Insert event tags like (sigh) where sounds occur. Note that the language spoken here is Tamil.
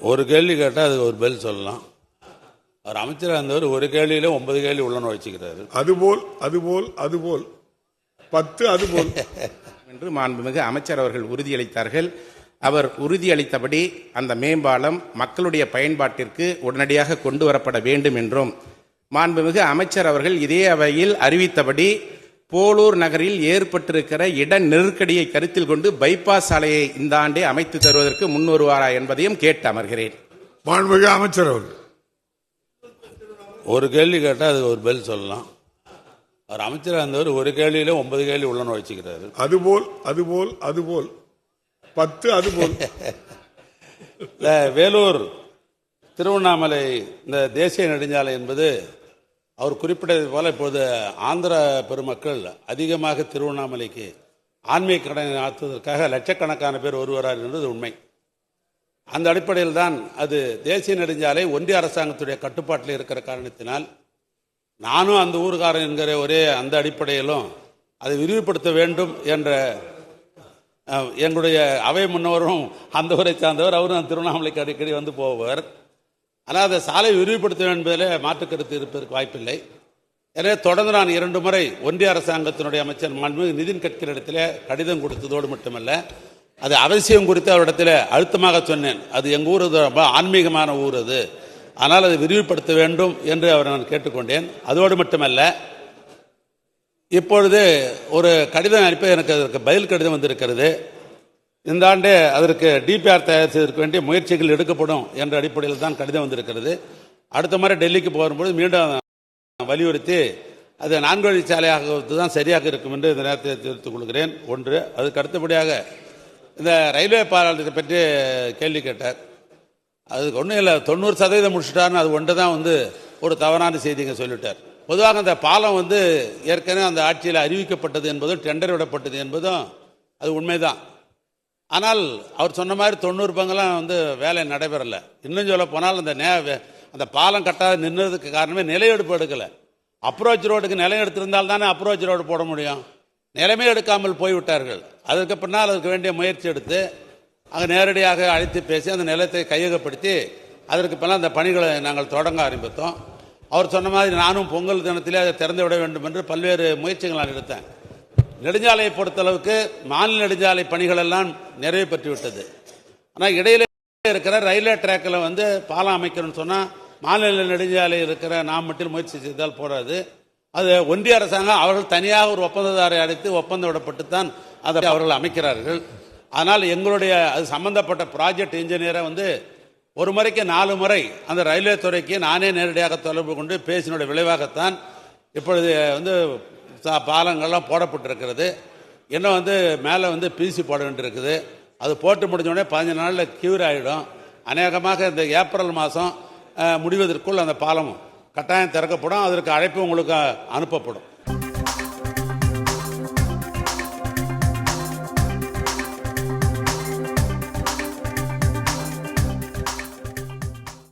ஒரு கேள்வி கேட்டால் அதுக்கு ஒரு பதில் சொல்லலாம். அவர் அமைச்சராக இருந்தவர் ஒரு கேள்வியில ஒன்பது கேள்வி உள்ளன வச்சுக்கிறாரு. அதுபோல் அதுபோல் அதுபோல். பத்து அதுபோல். (laughs) என்று மாண்புமிகு அமைச்சர் அவர்கள் உறுதியளித்தார்கள். அவர் உறுதியளித்தபடி அந்த மேம்பாலம் மக்களுடைய பயன்பாட்டிற்கு உடனடியாக கொண்டு வரப்பட வேண்டும் என்றும் மாண்புமிகு அமைச்சர் அவர்கள் இதே அவையில் அறிவித்தபடி போலூர் நகரில் ஏற்பட்டிருக்கிற இட நெருக்கடியை கருத்தில் கொண்டு பைபாஸ் சாலையை இந்த ஆண்டே அமைத்து தருவதற்கு முன்வருவாரா என்பதையும் கேட்டு அமர்கிறேன். மாண்புமிகு அமைச்சர் அவர்கள். ஒரு கேள்வி கேட்டால் அதுக்கு ஒரு பதில் சொல்லலாம். அவர் அமைச்சராக இருந்தவர் ஒரு கேள்வியில ஒன்பது கேள்வி உள்ளன வச்சுக்கிறாரு அதுபோல் அதுபோல் அதுபோல். பத்து அதுபோல். (laughs) வேலூர் திருவண்ணாமலை இந்த தேசிய நெடுஞ்சாலை என்பது அவர் குறிப்பிட்டது போல இப்போது ஆந்திர பெருமக்கள் அதிகமாக திருவண்ணாமலைக்கு ஆன்மீக கடனை ஆற்றுவதற்காக லட்சக்கணக்கான பேர் வருகிறார் என்பது உண்மை. அந்த அடிப்படையில் தான் அது தேசிய நெடுஞ்சாலை ஒன்றிய அரசாங்கத்துடைய கட்டுப்பாட்டில் இருக்கிற காரணத்தினால் நானும் அந்த ஊர்காரன் என்கிற ஒரே அந்த அடிப்படையிலும் அதை விரிவுபடுத்த வேண்டும் என்ற எங்களுடைய அவை முன்னவரும் அந்த ஊரை சார்ந்தவர் அவரும் திருவண்ணாமலைக்கு அடிக்கடி வந்து போவார். ஆனால் அதை சாலை விரிவுபடுத்த வேண்டும் என்பதில் மாற்று கருத்து இருப்பதற்கு வாய்ப்பில்லை. எனவே தொடர்ந்து நான் இரண்டு முறை ஒன்றிய அரசாங்கத்தினுடைய அமைச்சர் மாண்புமிகு நிதின் கட்கரிடத்தில் கடிதம் கொடுத்ததோடு மட்டுமல்ல அது அவசியம் குறித்து அவரிடத்தில் அழுத்தமாக சொன்னேன். அது எங்கள் ஊர் ரொம்ப ஆன்மீகமான ஊர் அது. ஆனால் அதை விரிவுபடுத்த வேண்டும் என்று அவரை நான் கேட்டுக்கொண்டேன். அதோடு மட்டுமல்ல இப்பொழுது ஒரு கடிதம் அனுப்பி எனக்கு அதற்கு பதில் கடிதம் வந்திருக்கிறது. இந்த ஆண்டு அதற்கு டிபிஆர் தயார் செய்வதற்கு வேண்டிய முயற்சிகள் எடுக்கப்படும் என்ற அடிப்படையில் தான் கடிதம் வந்திருக்கிறது. அடுத்த முறை டெல்லிக்கு போகும்போது மீண்டும் வலியுறுத்தி அது நான்கு வழி சாலையாக தான் சரியாக இருக்கும் என்று இந்த நேரத்தை தெரிவித்துக் கொள்கிறேன். ஒன்று அதுக்கு அடுத்தபடியாக இந்த ரயில்வே பாலத்தை பற்றி கேள்வி கேட்டார். அதுக்கு ஒன்றும் இல்லை தொண்ணூறு சதவீதம் முடிச்சுட்டாருன்னு அது ஒன்று தான் வந்து ஒரு தவறான செய்திங்க சொல்லிட்டார். பொதுவாக அந்த பாலம் வந்து ஏற்கனவே அந்த ஆட்சியில் அறிவிக்கப்பட்டது என்பதும் டெண்டர் விடப்பட்டது என்பதும் அது உண்மைதான். ஆனால் அவர் சொன்ன மாதிரி தொண்ணூறு பங்கெல்லாம் வந்து வேலை நடைபெறலை. இன்னும் சொல்ல போனால் அந்த நே அந்த பாலம் கட்டாத நின்றதுக்கு காரணமே நிலையெடுப்பு எடுக்கலை. அப்ரோச் ரோடுக்கு நிலம் எடுத்திருந்தால் தானே அப்ரோச் ரோடு போட முடியும். நிலமே எடுக்காமல் போய்விட்டார்கள். அதற்கு பின்னால் அதுக்கு வேண்டிய முயற்சி எடுத்து அங்கே நேரடியாக அழைத்து பேசி அந்த நிலத்தை கையகப்படுத்தி அதற்கு பின்னால் அந்த பணிகளை நாங்கள் தொடங்க ஆரம்பித்தோம். அவர் சொன்ன மாதிரி நானும் பொங்கல் தினத்திலே அதை திறந்து விட வேண்டும் என்று பல்வேறு முயற்சிகள் நான் எடுத்தேன். நெடுஞ்சாலையை பொறுத்தளவுக்கு மாநில நெடுஞ்சாலை பணிகள் எல்லாம் நிறைவு பெற்றுவிட்டது. ஆனால் இடையில இருக்கிற ரயில்வே ட்ராக்கில் வந்து பாலம் அமைக்கணும்னு சொன்னால் மாநில நெடுஞ்சாலை இருக்கிற நாம் மட்டும் முயற்சி செய்தால் போராது அது ஒன்றிய அரசாங்கம் அவர்கள் தனியாக ஒரு ஒப்பந்ததாரை அழைத்து ஒப்பந்தம் விடப்பட்டு தான் அதை அவர்கள் அமைக்கிறார்கள். ஆனால் எங்களுடைய அது சம்பந்தப்பட்ட ப்ராஜெக்ட் இன்ஜினியரை வந்து ஒரு முறைக்கு நாலு முறை அந்த ரயில்வே துறைக்கு நானே நேரடியாக தொடர்பு கொண்டு பேசினுடைய விளைவாகத்தான் இப்பொழுது வந்து பாலங்கள்லாம் போடப்பட்டிருக்கிறது. இன்னும் வந்து மேலே வந்து பிசி போட வேண்டியிருக்குது. அது போட்டு முடிஞ்சோடனே பதினஞ்சு நாளில் கியூர் ஆகிடும் அநேகமாக இந்த ஏப்ரல் மாதம் முடிவதற்குள் அந்த பாலம் கட்டாயம் திறக்கப்படும். அதற்கு அழைப்பு உங்களுக்கு அனுப்பப்படும்.